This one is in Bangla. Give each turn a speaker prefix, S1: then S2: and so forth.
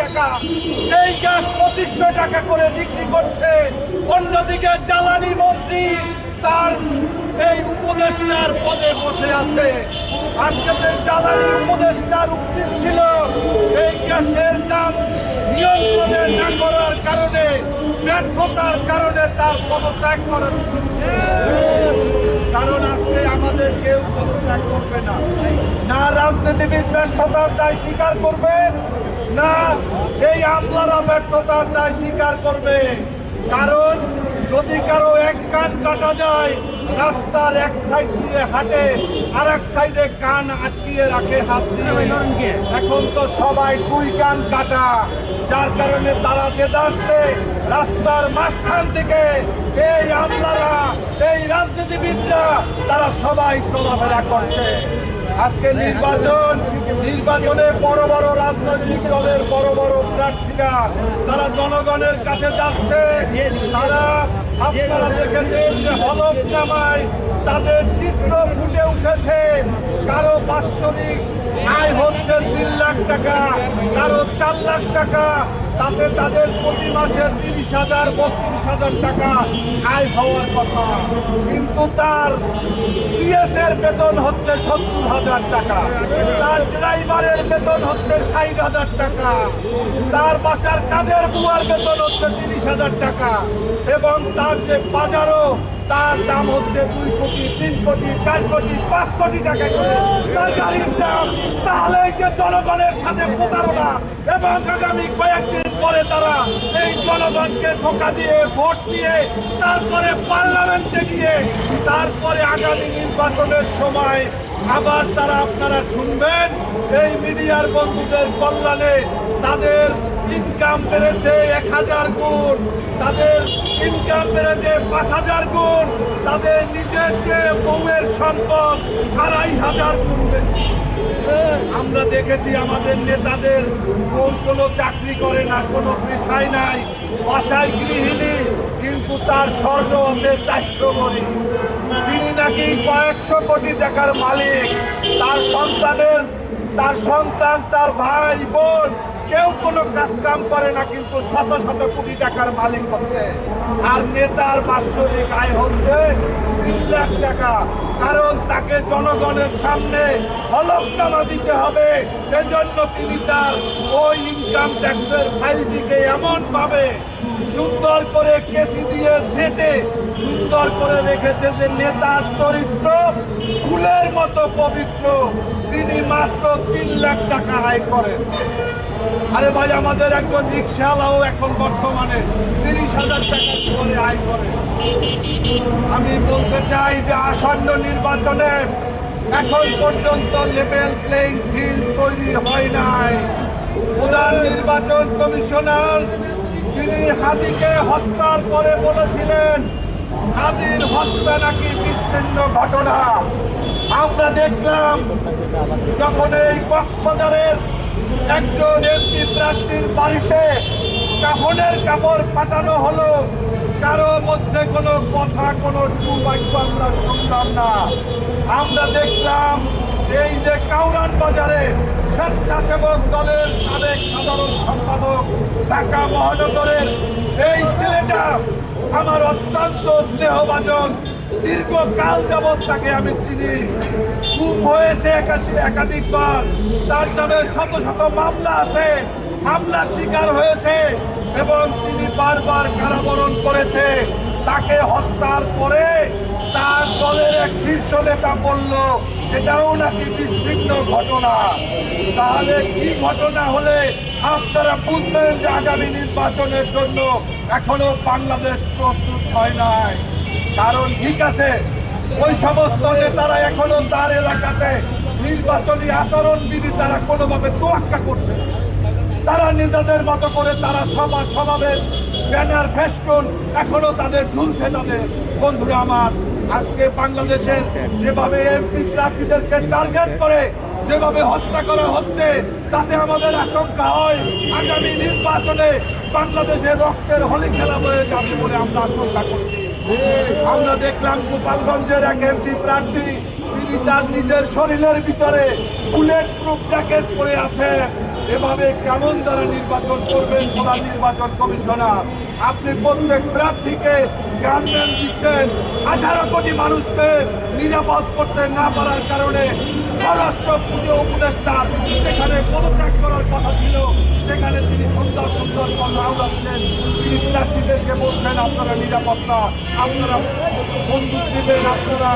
S1: টাকা। সেই গ্যাস পঁচিশশো টাকা করে বিক্রি করছে অন্যদিকে জ্বালানি মন্ত্রী তার এই উপদেষ্টার পদে বসে আছে। আজকে যে জ্বালানি উপদেষ্টার উচিত ছিল, এই গ্যাসের দাম নিয়ন্ত্রণে না করার কারণে, ব্যর্থতার কারণে তার পদত্যাগ করার উচিত কারণ আজকে আমাদের কেউ পদত্যাগ করবে না। না রাজনীতিবিদ ব্যর্থতার দায় স্বীকার করবে না, এই আমলারা ব্যর্থতার দায় স্বীকার করবে। কারণ যদি কারও এক কান কাটা যায়, রাস্তার এক সাইড দিয়ে হাঁটে আর এক সাইডে কান আটকিয়ে রাখে, হাত দিয়ে। এখন তো সবাই দুই কান কাটা। যার কারণে তারা যে দাঁড়ছে রাস্তার মাঝখান থেকে এই আমলারা, এই রাজনীতিবিদরা, তারা সবাই চলাফেরা করছে। আজকে নির্বাচন, নির্বাচনে বড় বড় রাজনৈতিক দলের বড় বড় প্রার্থীরা, তারা জনগণের কাছে যাচ্ছে, তারা আপনারা দেখেছেন যে হলফনামায় তাদের চিত্র ফুটে উঠেছে। কারও বাৎসরিক আয় হচ্ছে তিন লাখ টাকা কারও চার লাখ টাকা, তাতে তাদের প্রতি মাসে তিরিশ হাজার, বত্রিশ হাজার টাকা আয় হওয়ার কথা। কিন্তু তার পিএসের বেতন হচ্ছে সত্তর হাজার টাকা। তার ড্রাইভারের বেতন হচ্ছে ষাট হাজার টাকা। তার বাসার কাজের বুয়ার বেতন হচ্ছে তিরিশ হাজার টাকা। এবং তার যে বাজারও, তার দাম হচ্ছে দুই কোটি, তিন কোটি, চার কোটি, পাঁচ কোটি টাকা করে। তার গাড়ির দাম তাহলে যে জনগণের সাথে প্রতারণা এবং আগামী কয়েকদিন পরে তারা এই জনগণকে ধোকা দিয়ে, ভোট দিয়ে, তারপরে পার্লামেন্টে গিয়ে, তারপরে আগামী নির্বাচনের সময় আবার তারা আপনারা শুনবেন, এই মিডিয়ার বন্ধুদের কল্যাণে তাদের ইনকাম বেড়েছে এক হাজার গুণ, তাদের ইনকাম বেড়েছে পাঁচ হাজার গুণ, তাদের নিজের যে বউয়ের সম্পদ আড়াই হাজার গুণ বেশি। আমরা দেখেছি আমাদের নেতাদের কোন কোনো চাকরি করে না, কোনো পেশায় নাই। বাসায় গৃহিণী, কিন্তু তার স্বর্ণ আছে চারশো করে তিনি নাকি কয়েকশো কোটি টাকার মালিক। তার সন্তানের তার সন্তান তার ভাই বোন কেউ কোনো কাজ কাম করে না, কিন্তু শত শত কোটি টাকার মালিক হচ্ছে। আর নেতার বাৎসরিক আয় হচ্ছে তিন লাখ টাকা। কারণ তাকে জনগণের সামনে হলফনামা দিতে হবে। সেজন্য তিনি তার ওই ইনকাম ট্যাক্সের ফাইলটিকে এমন ভাবে সুন্দর করে কেসি দিয়ে ঝেটে সুন্দর করে রেখেছে যে নেতার চরিত্র, ফুলের মতো পবিত্র। তিনি মাত্র তিন লাখ টাকা আয় করেন। আরে ভাই, আমাদের একজন রিক্সাওয়ালাও এখন বর্তমানে তিরিশ হাজার টাকা করে আয় করে আমি বলতে চাই যে আসন্ন নির্বাচনে এখন পর্যন্ত লেভেল প্লেইং ফিল্ড তৈরি হয় নাই। প্রধান নির্বাচন কমিশনার তিনি হাদিকে হত্যার করে বলেছিলেন হাদির হত্যা নাকি বিচ্ছিন্ন ঘটনা। আমরা দেখলাম, যখন এই কক্সবাজারের একজন এমপি প্রার্থীর বাড়িতে কাফনের কাপড় পাঠানো হলো, কারও মধ্যে কোনো কথা, কোনো টু বাক্য আমরা শুনলাম না। আমরা দেখলাম, এই যে কাউরান বাজারে স্বেচ্ছাসেবক দলের সাবেক সাধারণ সম্পাদক ঢাকা মহানগরের এই ছেলেটা আমার অত্যন্ত স্নেহভাজন, দীর্ঘকাল যাবৎ তাকে আমি চিনি। খুব হয়েছে একাশি, একাধিকবার। তার নামে শত শত মামলা আছে হামলার শিকার হয়েছে এবং তিনি বারবার কারাবরণ করেছে। তাকে হত্যার পরে তার দলের এক শীর্ষ নেতা বলল এটাও নাকি বিচ্ছিন্ন ঘটনা। তাহলে কি ঘটনা হলে আপনারা বুঝবেন যে আগামী নির্বাচনের জন্য এখনও বাংলাদেশ প্রস্তুত হয় নাই? কারণ ঠিক আছে, ওই সমস্ত নেতারা এখনও তার এলাকাতে নির্বাচনী আচরণ বিধি তারা কোনোভাবে তোয়াক্কা করছে তারা নিজেদের মতো করে তারা সভা সমাবেশ ব্যানার ফেস্টুন এখনও তাদের ঝুলছে তাদের। বন্ধুরা আমার আজকে বাংলাদেশের যেভাবে এমপি প্রার্থীদেরকে টার্গেট করে, যেভাবে হত্যা করা হচ্ছে, তাতে আমাদের আশঙ্কা হয় আগামী নির্বাচনে বাংলাদেশে রক্তের হোলি খেলা হয়ে যাবে বলে আমরা আশঙ্কা করছি। আমরা দেখলাম গোপালগঞ্জের এক এমপি প্রার্থী তিনি তার নিজের শরীরের ভিতরে বুলেট প্রুফ জ্যাকেট পরে আছেন। এভাবে কেমন দ্বারা নির্বাচন করবেন প্রধান নির্বাচন কমিশনার? আপনি প্রত্যেক প্রার্থীকে গানম্যান দিচ্ছেন। আঠারো কোটি মানুষকে নিরাপদ করতে না পারার কারণে স্বরাষ্ট্র পুজো উপদেষ্টার সেখানে পদত্যাগ করার কথা ছিল, সেখানে তিনি সুন্দর সুন্দর কথা উড়াচ্ছেন তিনি প্রার্থীদেরকে বলছেন, আপনারা নিরাপত্তা আপনারা বন্দুক দিবেন আপনারা